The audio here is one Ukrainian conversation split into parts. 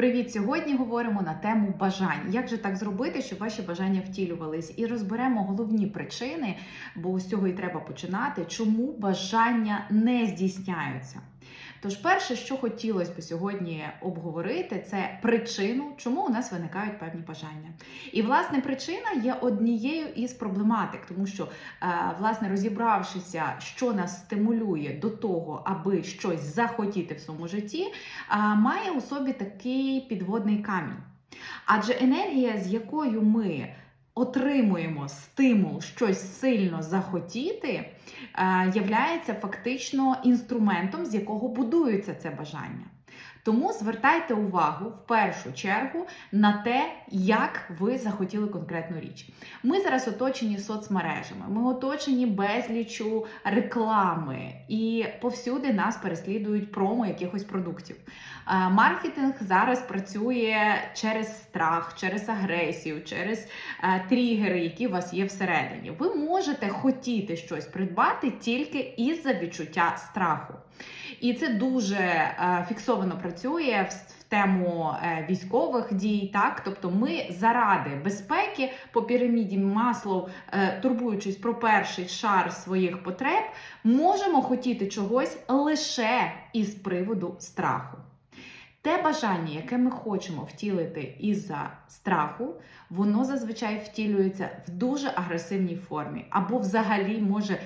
Привіт! Сьогодні говоримо на тему бажань. Як же так зробити, щоб ваші бажання втілювались? І розберемо головні причини, бо з цього і треба починати, чому бажання не здійсняються. Тож, перше, що хотілося б сьогодні обговорити, це причину, чому у нас виникають певні бажання. І власне причина є однією із проблематик, тому що, е, власне, розібравшися, що нас стимулює до того, аби щось захотіти в своєму житті, має у собі такий підводний камінь. Адже енергія, з якою ми отримуємо стимул щось сильно захотіти, е, являється фактично інструментом, з якого будується це бажання. Тому звертайте увагу в першу чергу на те, як ви захотіли конкретну річ. Ми зараз оточені соцмережами, ми оточені безлічу реклами, і повсюди нас переслідують промо якихось продуктів. Е, Маркетинг зараз працює через страх, через агресію, через е, тригери, які у вас є всередині. Ви можете хотіти щось придбати тільки із-за відчуття страху. І це дуже е, фіксовано працює в, тему е, військових дій. Так, тобто ми заради безпеки по піраміді Маслоу, е, турбуючись про перший шар своїх потреб, можемо хотіти чогось лише із приводу страху. Те бажання, яке ми хочемо втілити із-за страху, воно зазвичай втілюється в дуже агресивній формі, або взагалі може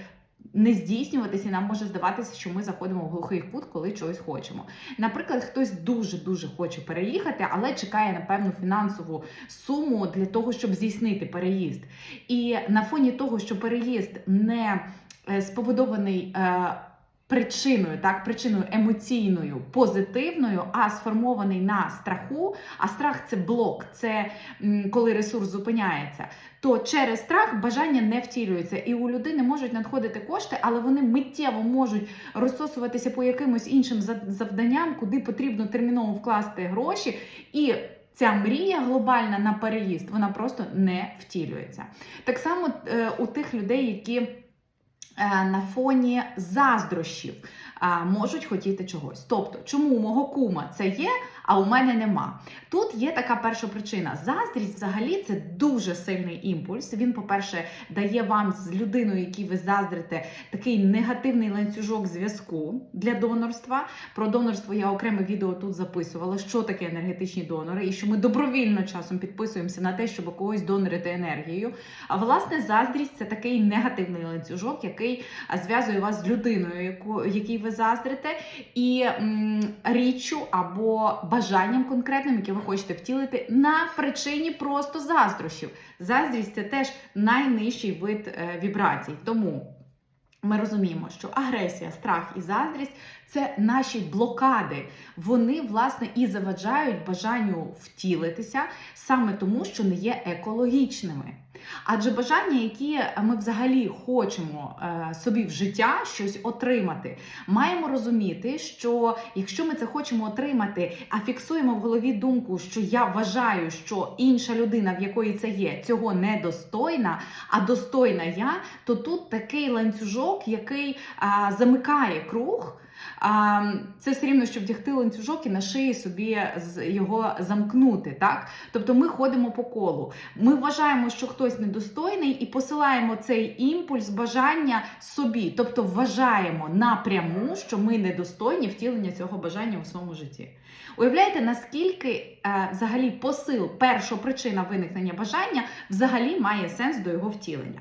не здійснюватися, нам може здаватися, що ми заходимо в глухий кут, коли чогось хочемо. Наприклад, хтось дуже дуже хоче переїхати, але чекає на певну фінансову суму для того, щоб здійснити переїзд. І на фоні того, що переїзд не е, спроводований. е, Причиною, так, причиною емоційною, позитивною, а сформований на страху. А страх це блок, це коли ресурс зупиняється. То через страх бажання не втілюється. І у людини можуть надходити кошти, але вони миттєво можуть розсосуватися по якимось іншим завданням, куди потрібно терміново вкласти гроші. І Ця мрія глобальна на переїзд, вона просто не втілюється. Так само е, у тих людей, які на фоні заздрощів а, можуть хотіти чогось. Тобто, чому у мого кума це є, а у мене нема? Тут є така перша причина. Заздрість взагалі це дуже сильний імпульс. Він, по-перше, дає вам з людиною, якій ви заздрите, такий негативний ланцюжок зв'язку для донорства. Про донорство я окреме відео тут записувала, що таке енергетичні донори, і що ми добровільно часом підписуємося на те, щоб когось донорити енергією. А власне, заздрість це такий негативний ланцюжок, який зв'язує вас з людиною, якій ви заздрите, і річчю або бажанням конкретним, яке ви хочете втілити, на причині просто заздрощів. Заздрість це теж найнижчий вид е, вібрацій. Тому. Ми розуміємо, що агресія, страх і заздрість це наші блокади. Вони, власне, і заважають бажанню втілитися саме тому, що не є екологічними. Адже бажання, які ми взагалі хочемо е, собі в життя щось отримати, маємо розуміти, що якщо ми це хочемо отримати, а фіксуємо в голові думку, що я вважаю, що інша людина, в якої це є, цього недостойна, а достойна я, то тут такий ланцюжок, який а, замикає круг. А, це все рівно, щоб вдягти ланцюжок і на шиї собі його замкнути. Так? Тобто ми ходимо по колу. Ми вважаємо, що хтось недостойний, і посилаємо цей імпульс бажання собі. Тобто вважаємо напряму, що ми недостойні втілення цього бажання у своєму житті. Уявляєте, наскільки е, взагалі посил, перша причина виникнення бажання взагалі має сенс до його втілення.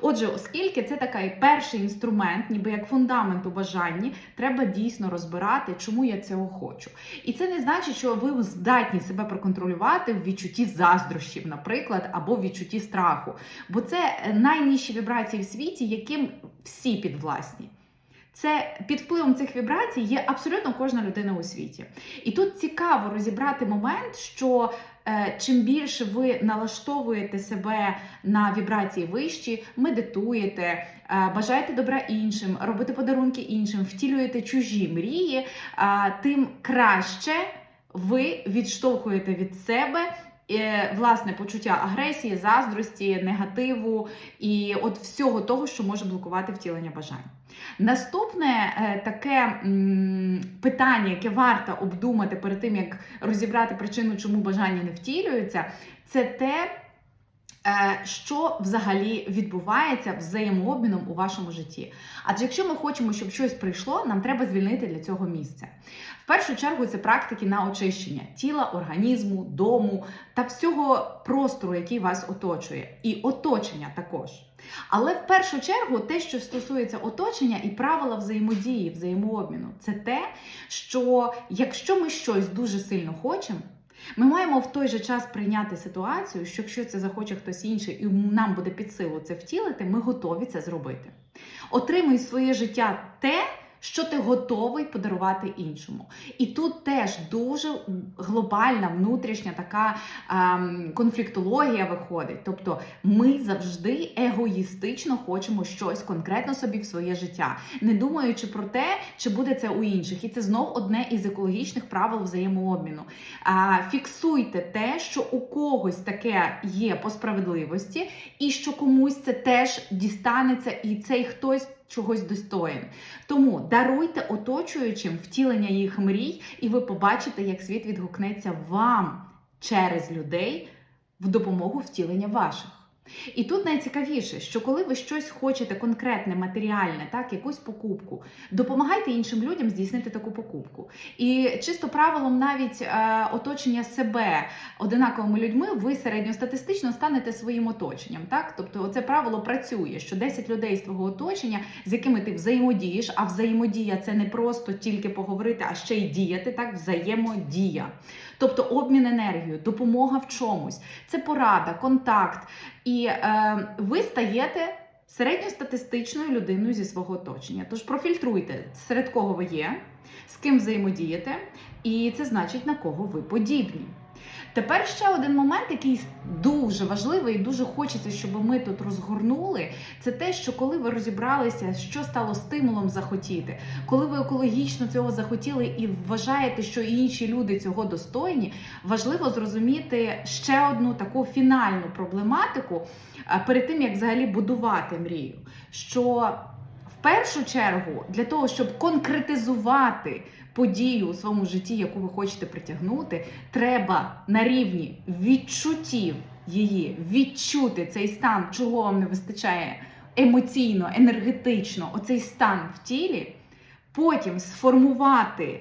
Отже, оскільки це такий перший інструмент, ніби як фундамент у бажанні, треба дійсно розбирати, чому я цього хочу. І це не значить, що ви здатні себе проконтролювати в відчутті заздрощів, наприклад, або в відчутті страху. Бо це найнижчі вібрації в світі, яким всі підвласні. Це під впливом цих вібрацій є абсолютно кожна людина у світі. І тут цікаво розібрати момент, що чим більше ви налаштовуєте себе на вібрації вищі, медитуєте, е, бажаєте добра іншим, робите подарунки іншим, втілюєте чужі мрії, е, тим краще ви відштовхуєте від себе. е, Власне почуття агресії, заздрості, негативу і от всього того, що може блокувати втілення бажань. Наступне е, таке питання, яке варто обдумати перед тим, як розібрати причину, чому бажання не втілюються, це те, що взагалі відбувається взаємообміном у вашому житті. Адже якщо ми хочемо, щоб щось прийшло, нам треба звільнити для цього місце. В першу чергу це практики на очищення тіла, організму, дому та всього простору, який вас оточує, і оточення також. Але в першу чергу те, що стосується оточення і правила взаємодії, взаємообміну, це те, що якщо ми щось дуже сильно хочемо, ми маємо в той же час прийняти ситуацію, що якщо це захоче хтось інший, і нам буде під силу це втілити, ми готові це зробити. Отримуй своє життя те, що ти готовий подарувати іншому. І тут теж дуже глобальна внутрішня така ем, конфліктологія виходить. Тобто ми завжди егоїстично хочемо щось конкретно собі в своє життя, не думаючи про те, чи буде це у інших. І це знов одне із екологічних правил взаємообміну. А, фіксуйте те, що у когось таке є по справедливості, і що комусь це теж дістанеться, і цей хтось чогось достоїн. Тому даруйте оточуючим втілення їх мрій, і ви побачите, як світ відгукнеться вам через людей в допомогу втілення ваших. І тут найцікавіше, що коли ви щось хочете конкретне, матеріальне, так, якусь покупку, допомагайте іншим людям здійснити таку покупку. І чисто правилом навіть е, оточення себе одинаковими людьми, ви середньостатистично станете своїм оточенням. Так? Тобто, це правило працює, що 10 людей з твого оточення, з якими ти взаємодієш, а взаємодія це не просто тільки поговорити, а ще й діяти, так, взаємодія. Тобто обмін енергією, допомога в чомусь, це порада, контакт. І е, ви стаєте середньостатистичною людиною зі свого оточення. Тож профільтруйте, серед кого ви є, з ким взаємодієте, і це значить, на кого ви подібні. Тепер ще один момент, який дуже важливий і дуже хочеться, щоб ми тут розгорнули, це те, що коли ви розібралися, що стало стимулом захотіти, коли ви екологічно цього захотіли і вважаєте, що інші люди цього достойні, важливо зрозуміти ще одну таку фінальну проблематику перед тим, як взагалі будувати мрію. Що в першу чергу для того, щоб конкретизувати подію у своєму житті, яку ви хочете притягнути, треба на рівні відчуттів її відчути цей стан, чого вам не вистачає емоційно, енергетично, оцей стан в тілі, потім сформувати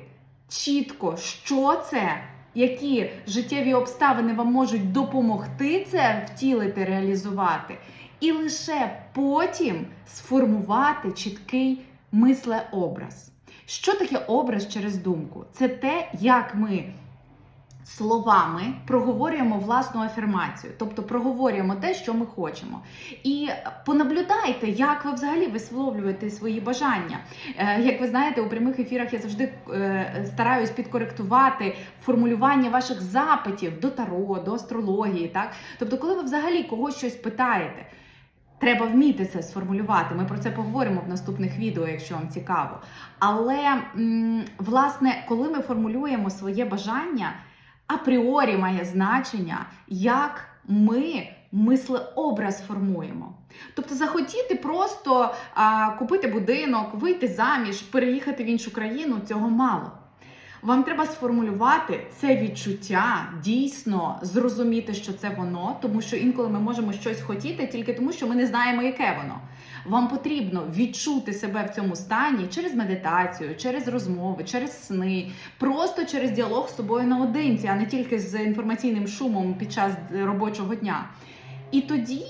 чітко, що це. Які життєві обставини вам можуть допомогти це втілити, реалізувати, і лише потім сформувати чіткий мислеобраз. Що таке образ через думку? Це те, як ми словами проговорюємо власну афірмацію, тобто проговорюємо те, що ми хочемо. І понаблюдайте, як ви взагалі висловлюєте свої бажання. Е, Як ви знаєте, у прямих ефірах я завжди е, стараюсь підкоректувати формулювання ваших запитів до таро, до астрології. Так? Тобто, коли ви взагалі когось щось питаєте. Треба вміти це сформулювати. Ми про це поговоримо в наступних відео, якщо вам цікаво. Але, власне, коли ми формулюємо своє бажання, апріорі має значення, як ми мислеобраз формуємо. Тобто захотіти просто а, купити будинок, вийти заміж, переїхати в іншу країну цього мало. Вам треба сформулювати це відчуття, дійсно зрозуміти, що це воно, тому що інколи ми можемо щось хотіти тільки тому, що ми не знаємо, яке воно. Вам потрібно відчути себе в цьому стані через медитацію, через розмови, через сни, просто через діалог з собою наодинці, а не тільки з інформаційним шумом під час робочого дня. І тоді.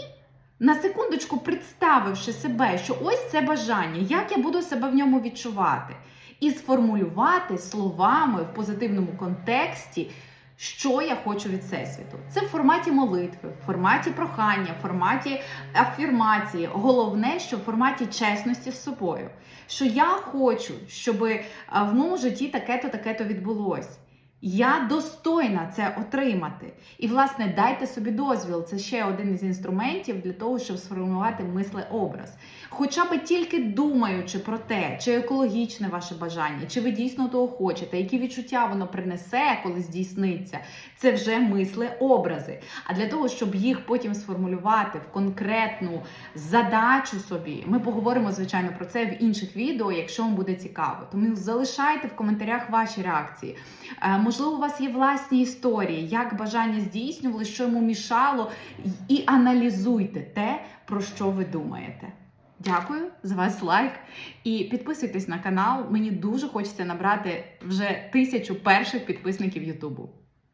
На секундочку, представивши себе, що ось це бажання, як я буду себе в ньому відчувати, і сформулювати словами в позитивному контексті, що я хочу від всесвіту. Це в форматі молитви, в форматі прохання, в форматі афірмації. Головне, що в форматі чесності з собою. Що я хочу, щоб в моєму житті таке-то, таке-то відбулось. Я достойна це отримати. І, власне, дайте собі дозвіл. Це ще один із інструментів для того, щоб сформувати мислеобраз. Хоча би тільки думаючи про те, чи екологічне ваше бажання, чи ви дійсно того хочете, які відчуття воно принесе, коли здійсниться, це вже мислеобрази. А для того, щоб їх потім сформулювати в конкретну задачу собі, ми поговоримо, звичайно, про це в інших відео, якщо вам буде цікаво. Тому залишайте в коментарях ваші реакції. Можливо, у вас є власні історії, як бажання здійснювали, що йому мішало, і аналізуйте те, про що ви думаєте. Дякую за вас лайк і підписуйтесь на канал. Мені дуже хочеться набрати вже тисячу перших підписників Ютубу.